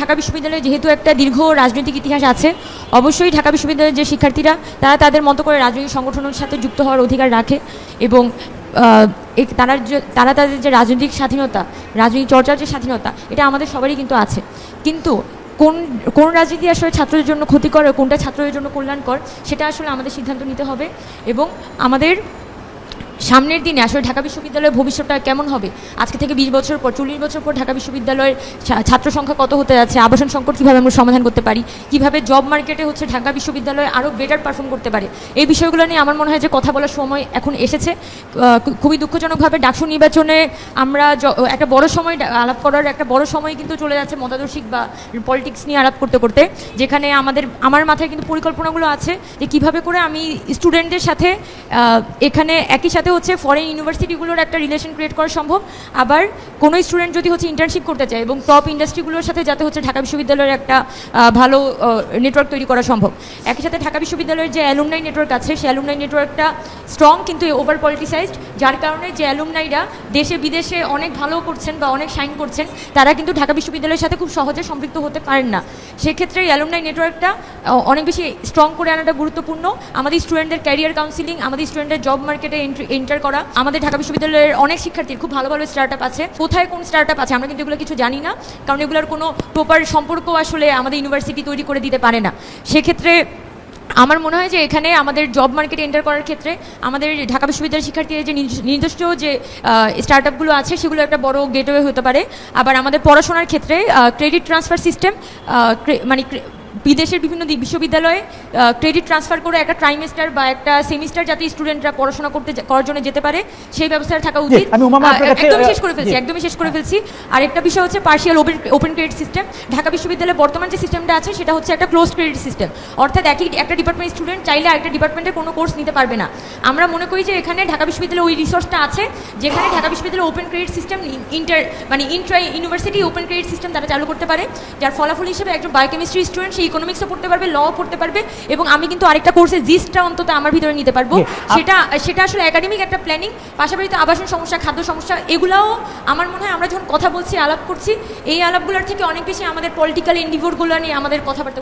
ঢাকা বিশ্ববিদ্যালয়ে যেহেতু একটা দীর্ঘ রাজনৈতিক ইতিহাস আছে, অবশ্যই ঢাকা বিশ্ববিদ্যালয়ের যে শিক্ষার্থীরা, তারা তাদের মতো করে রাজনৈতিক সংগঠনের সাথে যুক্ত হওয়ার অধিকার রাখে এবং তারা যে- তারা তাদের যে রাজনৈতিক স্বাধীনতা, রাজনৈতিক চর্চার যে স্বাধীনতা, এটা আমাদের সবারই কিন্তু আছে। কিন্তু কোন কোন রাজনীতি আসলে ছাত্রদের জন্য ক্ষতিকর কোনটা ছাত্রদের জন্য কল্যাণকর, সেটা আসলে আমাদের সিদ্ধান্ত নিতে হবে এবং আমাদের সামনের দিনে আসলে ঢাকা বিশ্ববিদ্যালয়ের ভবিষ্যৎটা কেমন হবে? আজকে থেকে বিশ বছর পর, চল্লিশ বছর পর ঢাকা বিশ্ববিদ্যালয়ের ছাত্র সংখ্যা কত হতে যাচ্ছে? আবাসন সংকট কীভাবে আমরা সমাধান করতে পারি? কীভাবে জব মার্কেটে হচ্ছে ঢাকা বিশ্ববিদ্যালয় আরও বেটার পারফর্ম করতে পারে? এই বিষয়গুলো নিয়ে আমার মনে হয় যে কথা বলার সময় এখন এসেছে। খুবই দুঃখজনকভাবে ডাকসু নির্বাচনে আমরা একটা বড় সময় আলাপ করার একটা বড় সময় কিন্তু চলে যাচ্ছে মতাদর্শিক বা পলিটিক্স নিয়ে আলাপ করতে করতে। যেখানে আমাদের, আমার মাথায় কিন্তু পরিকল্পনাগুলো আছে যে কীভাবে করে আমি স্টুডেন্টদের সাথে এখানে একই সাথে হচ্ছে ফরেন ইউনিভার্সিটিগুলোর একটা রিলেশন ক্রিয়েট করা সম্ভব। আবার কোনো স্টুডেন্ট যদি হচ্ছে ইন্টার্নশিপ করতে চায় এবং টপ ইন্ডাস্ট্রিগুলোর সাথে যাতে হচ্ছে ঢাকা বিশ্ববিদ্যালয়ের একটা ভালো নেটওয়ার্ক তৈরি করা সম্ভব। একই সাথে ঢাকা বিশ্ববিদ্যালয়ের যে অ্যালুমনাই নেটওয়ার্ক আছে, সেই অ্যালুমনাই নেটওয়ার্কটা স্ট্রং কিন্তু ওভার পলিটিসাইজড যার কারণে যে অ্যালুমনাইরা দেশে বিদেশে অনেক ভালো করছেন বা অনেক সাইন করছেন, তারা কিন্তু ঢাকা বিশ্ববিদ্যালয়ের সাথে খুব সহজে সম্পৃক্ত হতে পারেন না। সেক্ষেত্রে অ্যালুমনাই নেটওয়ার্কটা অনেক বেশি স্ট্রং করে আনাটা গুরুত্বপূর্ণ। আমাদের স্টুডেন্টদের ক্যারিয়ার কাউন্সিলিং আমাদের স্টুডেন্টদের জব মার্কেটে এন্টার করা, আমাদের ঢাকা বিশ্ববিদ্যালয়ের অনেক শিক্ষার্থীর খুব ভালো ভালো স্টার্ট আপ আছে। কোথায় কোন স্টার্ট আপ আছে আমরা কিন্তু এগুলো কিছু জানি না, কারণ এগুলোর কোনো প্রপার সম্পর্ক আসলে আমাদের ইউনিভার্সিটি তৈরি করে দিতে পারে না। সেক্ষেত্রে আমার মনে হয় যে এখানে আমাদের জব মার্কেটে এন্টার করার ক্ষেত্রে আমাদের ঢাকা বিশ্ববিদ্যালয়ের শিক্ষার্থীদের যে নির্দিষ্ট- যে স্টার্ট আপগুলো আছে সেগুলো একটা বড় গেটওয়ে হতে পারে। আবার আমাদের পড়াশোনার ক্ষেত্রে ক্রেডিট ট্রান্সফার সিস্টেম মানে বিদেশের বিভিন্ন বিশ্ববিদ্যালয়ে ক্রেডিট ট্রান্সফার করে একটা ট্রাইমেস্টার বা একটা সেমিস্টার যাতে স্টুডেন্টরা পড়াশোনা করতে করার জন্য যেতে পারে সেই ব্যবস্থা থাকা উচিত। একদমই শেষ করে ফেলছি একদমই শেষ করে ফেলছি। আর একটা বিষয় হচ্ছে partial open open credit system Dhaka বিশ্ববিদ্যালয়ের বর্তমান যে সিস্টেমটা আছে সেটা হচ্ছে একটা ক্লোজ ক্রেডিট সিস্টেম অর্থাৎ একই একটা ডিপার্টমেন্ট স্টুডেন্ট চাইলে আরেকটা ডিপার্টমেন্টের কোনো কোর্স নিতে পারবে না। আমরা মনে করি যে এখানে ঢাকা বিশ্ববিদ্যালয়ে ওই রিসোর্সটা আছে যেখানে ঢাকা বিশ্ববিদ্যালয় ওপেন ক্রেডিট সিস্টেম ইন্টার মানে intra university open credit system তারা চালু করতে পারে। যার ফলাফল হিসেবে একজন বায়োকেমিস্ট্রি স্টুডেন্ট সে ইকোনমিক্সও পড়তে পারবে ল পড়তে পারবে এবং আমি কিন্তু আরেকটা কোর্সে জিসটা অন্তত আমার ভিতরে নিতে পারব। সেটা সেটা আসলে একাডেমিক একটা প্ল্যানিং পাশাপাশি তো আবাসন সমস্যা খাদ্য সমস্যা এগুলাও আমার মনে হয় আমরা যখন কথা বলছি আলাপ করছি এই আলাপগুলোর থেকে অনেক বেশি আমাদের পলিটিক্যাল ইন্ডিভোরগুলো নিয়ে আমাদের কথাবার্তা